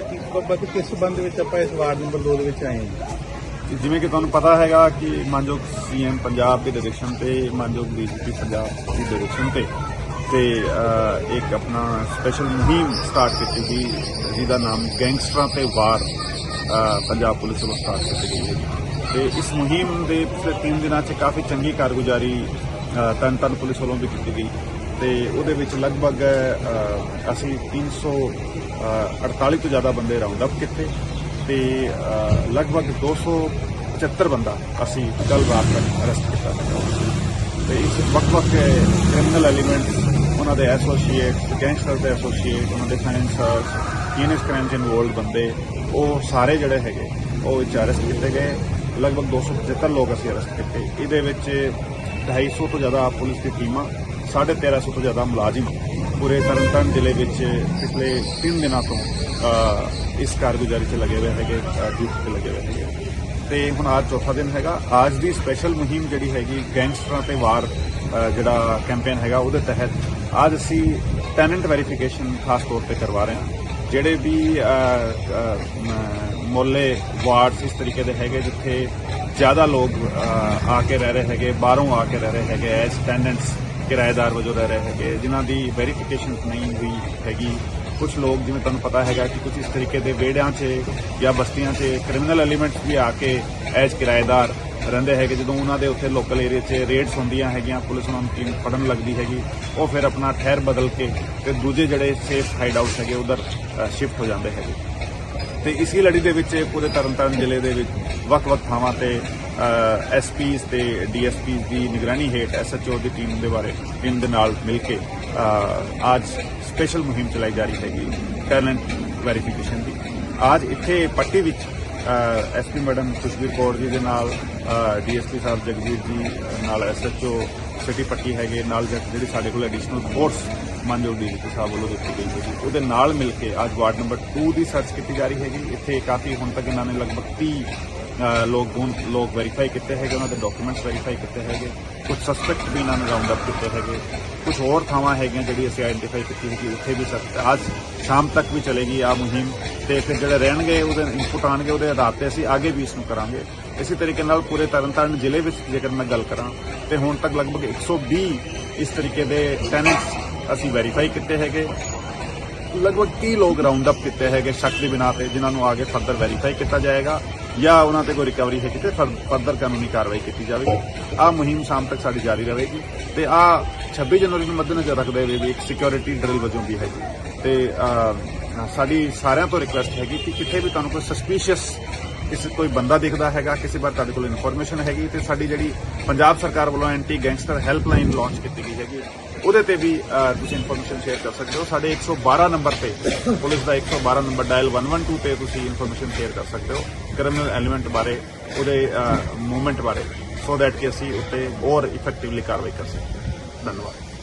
ਬਾਬਾ ਜੀ ਕਿਸ ਸੰਬੰਧ ਵਿੱਚ ਆਪਾਂ ਇਸ ਵਾਰਡ ਨੰਬਰ 2 ਦੇ ਵਿੱਚ ਆਏ ਹਾਂ? ਜੀ ਜਿਵੇਂ ਕਿ ਤੁਹਾਨੂੰ ਪਤਾ ਹੈਗਾ ਕਿ ਮਾਨਯੋਗ ਸੀਐਮ ਪੰਜਾਬ ਦੀ ਡਾਇਰੈਕਸ਼ਨ ਤੇ ਮਾਨਯੋਗ ਡੀਜੀਪੀ ਪੰਜਾਬ ਦੀ ਡਾਇਰੈਕਸ਼ਨ ਤੇ ਤੇ ਇੱਕ ਆਪਣਾ ਸਪੈਸ਼ਲ ਮੁਹਿੰਮ ਸਟਾਰਟ ਕੀਤੀ ਗਈ ਜਿਹਦਾ ਨਾਮ ਗੈਂਗਸਟਰਾਂ ਤੇ ਵਾਰ ਪੰਜਾਬ ਪੁਲਿਸ ਵੱਲੋਂ ਸਟਾਰਟ ਕੀਤੀ ਗਈ ਹੈ। ਤੇ ਇਸ ਮੁਹਿੰਮ ਦੇ ਪਿਛਲੇ 3 ਦਿਨਾਂ 'ਚ ਕਾਫੀ ਚੰਗੀ ਕਾਰਗੁਜ਼ਾਰੀ ਅਹ, ਤਰਨ ਤਾਰਨ ਪੁਲਿਸ ਵੱਲੋਂ ਵੀ ਕੀਤੀ ਗਈ। ਤੇ ਉਹਦੇ ਵਿੱਚ ਲਗਭਗ ਅਹ, ਅਸੀਂ 348 ਤੋਂ ਜ਼ਿਆਦਾ ਬੰਦੇ ਰਾਉਂਡ ਅਪ ਕੀਤੇ ਤੇ ਅਹ, ਲਗਭਗ 275 ਬੰਦਾ ਅਸੀਂ ਕੱਲ ਰਾਤ ਤੱਕ ਅਰੈਸਟ ਕੀਤਾ ਹੈ ਤੇ ਇਸ ਵੱਖ-ਵੱਖ ਕ੍ਰਿਮੀਨਲ ਐਲੀਮੈਂਟਸ ਉਹਨਾਂ ਦੇ ਐਸੋਸੀਏਟਸ ਗੈਂਗਸਟਰ ਦੇ ਐਸੋਸੀਏਟ ਉਹਨਾਂ ਦੇ ਫਾਈਨੈਂਸਰਸ ਇਨਸ ਕ੍ਰਾਈਮ ਚ ਇਨਵੋਲਡ ਬੰਦੇ ਉਹ ਸਾਰੇ ਜਿਹੜੇ ਹੈਗੇ ਉਹ ਵਿੱਚ ਅਰੈਸਟ ਕੀਤੇ ਗਏ। ਲਗਭਗ 275 ਲੋਕ ਅਸੀਂ ਅਰੈਸਟ ਕੀਤੇ। ਇਹਦੇ ਵਿੱਚ 250 ਤੋਂ ਜ਼ਿਆਦਾ ਪੁਲਿਸ ਦੀ ਟੀਮਾਂ 1350 ਤੋਂ ਜ਼ਿਆਦਾ ਮੁਲਾਜ਼ਮ ਪੂਰੇ ਤਰਨਤਾਰਨ ਜ਼ਿਲ੍ਹੇ ਵਿੱਚ ਪਿਛਲੇ 3 ਦਿਨਾਂ ਤੋਂ ਇਸ ਕਾਰਗੁਜ਼ਾਰੀ 'ਚ ਲੱਗੇ ਹੋਏ ਹੈਗੇ ਡਿਊਟੀ ਤੇ ਲੱਗੇ ਹੋਏ ਹੈਗੇ। ਤੇ ਹੁਣ ਅੱਜ ਚੌਥਾ ਦਿਨ ਹੈਗਾ। ਅੱਜ ਦੀ ਸਪੈਸ਼ਲ ਮੁਹਿੰਮ ਜਿਹੜੀ ਹੈਗੀ, ਗੈਂਗਸਟਰਾਂ ਤੇ ਵਾਰ ਜਿਹੜਾ ਕੈਂਪੇਨ ਹੈਗਾ, ਉਹਦੇ ਤਹਿਤ ਅੱਜ ਅਸੀਂ ਟੈਨੈਂਟ ਵੈਰੀਫਿਕੇਸ਼ਨ ਖਾਸ ਤੌਰ ਤੇ ਕਰਵਾ ਰਹੇ ਹਾਂ। ਜਿਹੜੇ ਵੀ ਮੁੱਲੇ, ਵਾਰਡਸ ਇਸ ਤਰੀਕੇ ਦੇ ਹੈਗੇ, ਜਿੱਥੇ ਜ਼ਿਆਦਾ ਲੋਕ ਆ ਕੇ ਰਹਿ ਰਹੇ ਹੈਗੇ, ਬਾਹਰੋਂ ਆ ਕੇ ਰਹਿ ਰਹੇ ਹੈਗੇ ਐਸ ਟੈਨੈਂਟਸ ਕਿਰਾਏਦਾਰ ਵਜੋਂ ਰਹਿ ਰਹੇ ਹੈਗੇ, ਜਿਨ੍ਹਾਂ ਦੀ ਵੈਰੀਫਿਕੇਸ਼ਨ ਨਹੀਂ ਹੋਈ ਹੈਗੀ। ਕੁਝ ਲੋਕ, ਜਿਵੇਂ ਤੁਹਾਨੂੰ ਪਤਾ ਹੈਗਾ ਕਿ ਕੁਝ ਇਸ ਤਰੀਕੇ ਦੇ ਵਿਹੜਿਆਂ 'ਚ ਜਾਂ ਬਸਤੀਆਂ 'ਚ ਕ੍ਰਿਮੀਨਲ ਐਲੀਮੈਂਟਸ ਵੀ ਆ ਕੇ ਐਜ ਕਿਰਾਏਦਾਰ ਰਹਿੰਦੇ ਹੈਗੇ। ਜਦੋਂ ਉਹਨਾਂ ਦੇ ਉੱਥੇ ਲੋਕਲ ਏਰੀਆ 'ਚ ਰੇਡਸ ਹੁੰਦੀਆਂ ਹੈਗੀਆਂ, ਪੁਲਿਸ ਉਹਨਾਂ ਨੂੰ ਟੀਮ ਫੜਨ ਲੱਗਦੀ ਹੈਗੀ, ਉਹ ਫਿਰ ਆਪਣਾ ਠਹਿਰ ਬਦਲ ਕੇ ਤੇ ਦੂਜੇ ਜਿਹੜੇ ਸੇਫ ਹਾਈਡ ਆਊਟ ਹੈਗੇ, ਉਧਰ ਸ਼ਿਫਟ ਹੋ ਜਾਂਦੇ ਹੈਗੇ। ਤੇ ਇਸੇ ਲੜੀ ਦੇ ਵਿੱਚ ਪੂਰੇ ਤਰਨਤਾਰਨ ਜ਼ਿਲ੍ਹੇ ਦੇ ਵਿੱਚ ਵੱਖ-ਵੱਖ ਥਾਵਾਂ ਤੇ ਐਸਪੀਸ ਤੇ ਡੀਐਸਪੀਸ ਦੀ ਨਿਗਰਾਨੀ ਹੇਠ ਐਸਐਚਓ ਦੀ ਟੀਮ ਦੇ ਬਾਰੇ ਟੀਮ ਦੇ ਨਾਲ ਮਿਲ ਕੇ ਅੱਜ ਸਪੈਸ਼ਲ ਮੁਹਿੰਮ ਚਲਾਈ ਜਾ ਰਹੀ ਹੈਗੀ ਟੈਲੈਂਟ ਵੈਰੀਫਿਕੇਸ਼ਨ ਦੀ। ਅੱਜ ਇੱਥੇ ਪੱਟੀ ਵਿੱਚ ਐਸਪੀ ਮੈਡਮ ਖੁਸ਼ਬੀਰ ਕੌਰ ਜੀ ਦੇ ਨਾਲ ਡੀਐਸਪੀ ਸਾਹਿਬ ਜਗਜੀਤ ਜੀ ਨਾਲ ਐਸਐਚਓ ਸਿਟੀ ਪੱਟੀ ਹੈਗੇ, ਨਾਲ ਜਿਹੜੀ ਸਾਡੇ ਕੋਲ ਐਡੀਸ਼ਨਲ ਫੋਰਸ ਮਾਨਯੋਗ ਡੀਜੀਪੀ ਸਾਹਿਬ ਵੱਲੋਂ ਦਿੱਤੀ ਗਈ ਹੈ ਜੀ। ਉਹਦੇ ਨਾਲ ਮਿਲ ਕੇ ਅੱਜ ਵਾਰਡ ਨੰਬਰ 2 ਦੀ ਸਰਚ ਕੀਤੀ ਜਾ ਰਹੀ ਹੈਗੀ। ਇੱਥੇ ਕਾਫੀ ਹੁਣ ਤੱਕ ਇਹਨਾਂ ਨੇ ਲਗਭਗ 30 ਲੋਕ ਗੁਣ ਲੋਕ ਵੈਰੀਫਾਈ ਕੀਤੇ ਹੈਗੇ, ਉਹਨਾਂ ਦੇ ਡਾਕੂਮੈਂਟਸ ਵੈਰੀਫਾਈ ਕੀਤੇ ਹੈਗੇ। ਕੁਝ ਸਸਪੈਕਟ ਵੀ ਇਹਨਾਂ ਨੇ ਰਾਉਂਡ ਅਪ ਕੀਤੇ ਹੈਗੇ। ਕੁਝ ਹੋਰ ਥਾਵਾਂ ਹੈਗੀਆਂ ਜਿਹੜੀ ਅਸੀਂ ਆਇਡੈਂਟੀਫਾਈ ਕੀਤੀ ਹੈਗੀ, ਉੱਥੇ ਵੀ ਸਰ ਅੱਜ ਸ਼ਾਮ ਤੱਕ ਵੀ ਚਲੇਗੀ ਆ ਮੁਹਿੰਮ। ਤੇ ਫਿਰ ਜਿਹੜੇ ਰਹਿਣਗੇ, ਉਹਦੇ ਇਨਪੁਟ ਆਣਗੇ ਉਹਦੇ ਆਧਾਰ ਤੇ ਅਸੀਂ ਅੱਗੇ ਵੀ ਇਸ ਨੂੰ ਕਰਾਂਗੇ। ਇਸੇ ਤਰੀਕੇ ਨਾਲ ਪੂਰੇ ਤਰਨਤਾਰਨ ਜ਼ਿਲ੍ਹੇ ਵਿੱਚ ਜੇਕਰ ਮੈਂ ਗੱਲ ਕਰਾਂ, ਤੇ ਹੁਣ ਤੱਕ ਲਗਭਗ 120 ਇਸ ਤਰੀਕੇ ਦੇ ਟੈਨੈਂਟਸ ਅਸੀਂ ਵੈਰੀਫਾਈ ਕੀਤੇ ਹੈਗੇ। ਲਗਭਗ 30 ਲੋਕ ਰਾਉਂਡ ਅਪ ਕੀਤੇ ਹੈਗੇ ਸ਼ੱਕ ਦੀ ਬਿਨਾ ਤੇ, ਜਿਨ੍ਹਾਂ ਨੂੰ ਅੱਗੇ ਫਰਦਰ ਵੈਰੀਫਾਈ ਕੀਤਾ ਜਾਏਗਾ। ਜਾਂ ਉਹਨਾਂ ਤੇ ਕੋਈ ਰਿਕਵਰੀ ਹੈ ਕਿਤੇ ਫਰਦਰ ਕਾਨੂੰਨੀ ਕਾਰਵਾਈ ਕੀਤੀ ਜਾਵੇਗੀ। ਆਹ ਮੁਹਿੰਮ ਸ਼ਾਮ ਤੱਕ ਸਾਡੀ ਜਾਰੀ ਰਹੇਗੀ। ਤੇ ਆ 26 ਜਨਵਰੀ ਨੂੰ ਮੱਦੇਨਜ਼ਰ ਰੱਖਦੇ ਹੋਏ ਵੀ ਇੱਕ ਸਿਕਿਉਰਿਟੀ ਡਰਿਲ ਵਜੋਂ ਵੀ ਹੈਗੀ। ਤੇ ਸਾਡੀ ਸਾਰਿਆਂ ਤੋਂ ਰਿਕੁਐਸਟ ਹੈਗੀ ਕਿ ਕਿਤੇ ਵੀ ਤੁਹਾਨੂੰ ਕੋਈ ਸਸਪੀਸ਼ੀਅਸ ਕਿਸੇ, ਕੋਈ ਬੰਦਾ ਦਿਖਦਾ ਹੈਗਾ, ਕਿਸੇ ਬਾਰੇ ਤੁਹਾਡੇ ਕੋਲ ਇਨਫੋਰਮੇਸ਼ਨ ਹੈਗੀ, ਤੇ ਸਾਡੀ ਜਿਹੜੀ ਪੰਜਾਬ ਸਰਕਾਰ ਵੱਲੋਂ ਐਂਟੀ ਗੈਂਗਸਟਰ ਹੈਲਪਲਾਈਨ ਲਾਂਚ ਕੀਤੀ ਗਈ ਹੈਗੀ ਉਹਦੇ ਤੇ ਵੀ ਤੁਸੀਂ ਇਨਫੋਰਮੇਸ਼ਨ ਸ਼ੇਅਰ ਕਰ ਸਕਦੇ ਹੋ। ਸਾਡੇ 112 ਨੰਬਰ ਤੇ, ਪੁਲਿਸ ਦਾ 112 ਨੰਬਰ ਡਾਇਲ 112 ਤੇ ਤੁਸੀਂ ਇਨਫੋਰਮੇਸ਼ਨ ਸ਼ੇਅਰ ਕਰ ਸਕਦੇ ਹੋ। ਕ੍ਰਿਮੀਨਲ ਐਲੀਮੈਂਟ ਬਾਰੇ, ਉਹਦੇ ਮੂਵਮੈਂਟ ਬਾਰੇ। ਸੋ ਦੈਟ ਕਿ ਅਸੀਂ ਉੱਤੇ ਹੋਰ ਇਫੈਕਟਿਵਲੀ ਕਾਰਵਾਈ ਕਰ ਸਕੀਏ। ਧੰਨਵਾਦ।